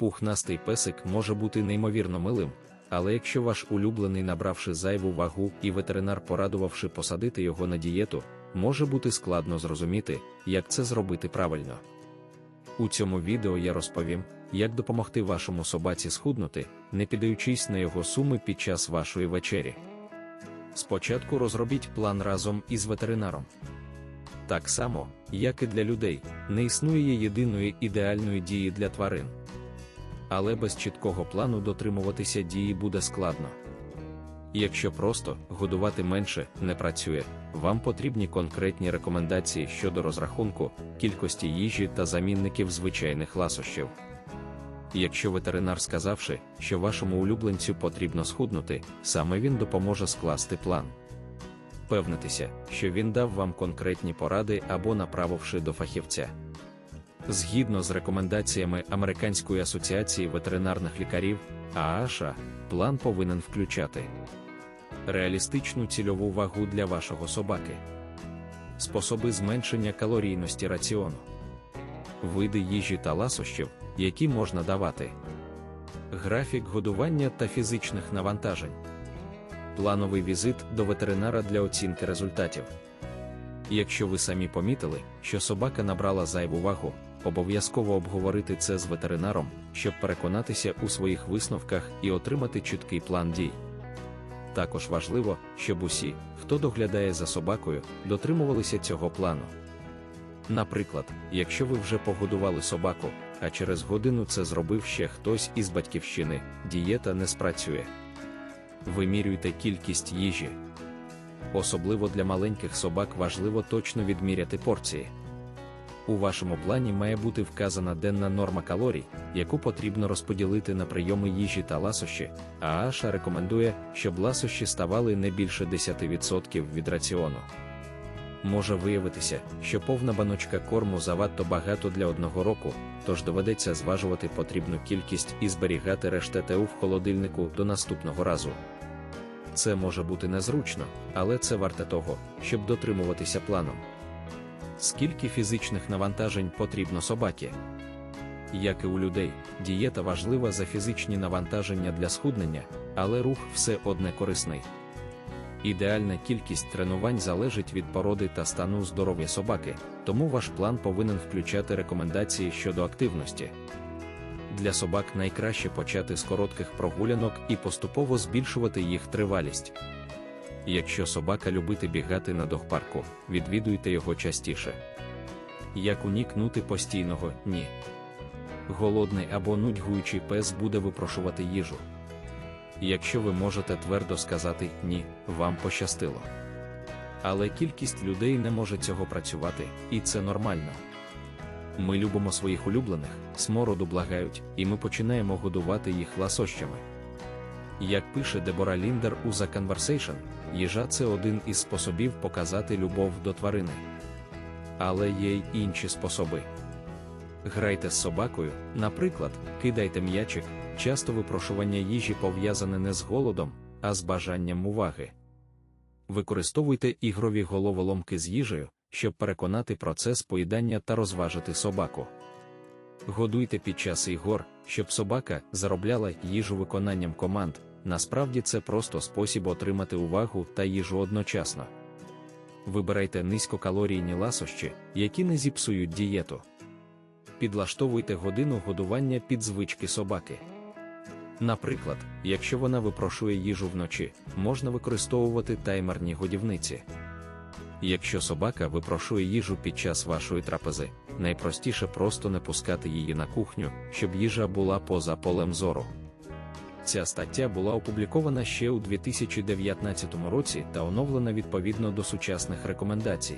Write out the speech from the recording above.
Пухнастий песик може бути неймовірно милим, але якщо ваш улюблений, набравши зайву вагу і ветеринар, порадувавши посадити його на дієту, може бути складно зрозуміти, як це зробити правильно. У цьому відео я розповім, як допомогти вашому собаці схуднути, не піддаючись на його суми під час вашої вечері. Спочатку розробіть план разом із ветеринаром. Так само, як і для людей, не існує єдиної ідеальної дії для тварин. Але без чіткого плану дотримуватися дії буде складно. Якщо просто годувати менше не працює, вам потрібні конкретні рекомендації щодо розрахунку, кількості їжі та замінників звичайних ласощів. Якщо ветеринар сказавши, що вашому улюбленцю потрібно схуднути, саме він допоможе скласти план. Певнитися, що він дав вам конкретні поради або направивши до фахівця. Згідно з рекомендаціями Американської асоціації ветеринарних лікарів, ААША, план повинен включати реалістичну цільову вагу для вашого собаки, способи зменшення калорійності раціону, види їжі та ласощів, які можна давати, графік годування та фізичних навантажень, плановий візит до ветеринара для оцінки результатів. Якщо ви самі помітили, що собака набрала зайву вагу, обов'язково обговорити це з ветеринаром, щоб переконатися у своїх висновках і отримати чіткий план дій. Також важливо, щоб усі, хто доглядає за собакою, дотримувалися цього плану. Наприклад, якщо ви вже погодували собаку, а через годину це зробив ще хтось із батьківщини, дієта не спрацює. Вимірюйте кількість їжі. Особливо для маленьких собак важливо точно відміряти порції. У вашому плані має бути вказана денна норма калорій, яку потрібно розподілити на прийоми їжі та ласощі, а Аша рекомендує, щоб ласощі ставали не більше 10% від раціону. Може виявитися, що повна баночка корму завадто багато для одного року, тож доведеться зважувати потрібну кількість і зберігати решту в холодильнику до наступного разу. Це може бути незручно, але це варте того, щоб дотримуватися планом. Скільки фізичних навантажень потрібно собаці? Як і у людей, дієта важлива за фізичні навантаження для схуднення, але рух все одне корисний. Ідеальна кількість тренувань залежить від породи та стану здоров'я собаки, тому ваш план повинен включати рекомендації щодо активності. Для собак найкраще почати з коротких прогулянок і поступово збільшувати їх тривалість. Якщо собака любити бігати на догпарку, відвідуйте його частіше. Як унікнути постійного ні. Голодний або нудьгуючий пес буде випрошувати їжу. Якщо ви можете твердо сказати ні, вам пощастило. Але кількість людей не може цього працювати, і це нормально. Ми любимо своїх улюблених, смороду благають, і ми починаємо годувати їх ласощами. Як пише Дебора Ліндер у The Conversation, їжа це один із способів показати любов до тварини. Але є й інші способи. Грайте з собакою, наприклад, кидайте м'ячик, часто випрошування їжі пов'язане не з голодом, а з бажанням уваги. Використовуйте ігрові головоломки з їжею, щоб переконати процес поїдання та розважити собаку. Годуйте під час ігор, щоб собака заробляла їжу виконанням команд. Насправді це просто спосіб отримати увагу та їжу одночасно. Вибирайте низькокалорійні ласощі, які не зіпсують дієту. Підлаштовуйте годину годування під звички собаки. Наприклад, якщо вона випрошує їжу вночі, можна використовувати таймерні годівниці. Якщо собака випрошує їжу під час вашої трапези, найпростіше просто не пускати її на кухню, щоб їжа була поза полем зору. Ця стаття була опублікована ще у 2019 році та оновлена відповідно до сучасних рекомендацій.